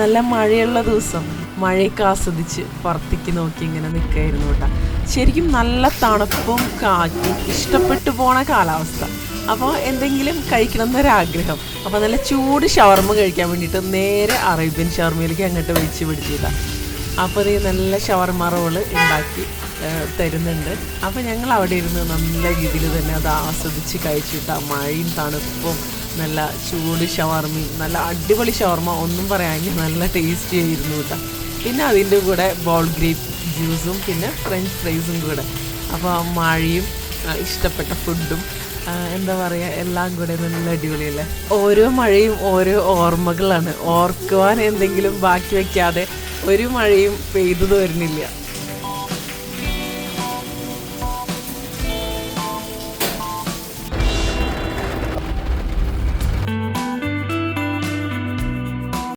നല്ല മഴയുള്ള ദിവസം മഴയൊക്കെ ആസ്വദിച്ച് പുറത്തേക്ക് നോക്കി ഇങ്ങനെ നിൽക്കായിരുന്നു കേട്ടോ. ശരിക്കും നല്ല തണുപ്പും കാറ്റും ഇഷ്ടപ്പെട്ടു പോണ കാലാവസ്ഥ. അപ്പോൾ എന്തെങ്കിലും കഴിക്കണം എന്നൊരാഗ്രഹം. അപ്പോൾ നല്ല ചൂട് ഷവർമ കഴിക്കാൻ വേണ്ടിയിട്ട് നേരെ അറേബ്യൻ ഷവർമയിലേക്ക് അങ്ങോട്ട് വിളിച്ച് പിടിച്ചതാണ് അപ്പോൾ നീ നല്ല ഷവർമ റോൾ ഉണ്ടാക്കി തരുന്നുണ്ട്. അപ്പോൾ ഞങ്ങൾ അവിടെ ഇരുന്ന് നല്ല രീതിയിൽ തന്നെ അത് ആസ്വദിച്ച് കഴിച്ചിട്ട് മഴയും തണുപ്പും നല്ല ചൂട് ഷവർമയും നല്ല അടിപൊളി ഷവർമ ഒന്നും പറയാമെങ്കിൽ നല്ല ടേസ്റ്റി ആയിരുന്നു കേട്ടോ പിന്നെ അതിന്റെ കൂടെ ബോൾ ഗ്രേപ്പ് ജ്യൂസും പിന്നെ ഫ്രഞ്ച് ഫ്രൈസും കൂടെ. അപ്പോൾ മഴയും ഇഷ്ടപ്പെട്ട ഫുഡും എന്താ പറയുക എല്ലാം കൂടെ നല്ല അടിപൊളിയല്ലേ? ഓരോ മഴയും ഓരോ ഓർമ്മകളാണ്. ഓർക്കുവാൻ എന്തെങ്കിലും ബാക്കി വയ്ക്കാതെ ഒരു മഴയും പെയ്തു തോരുന്നില്ല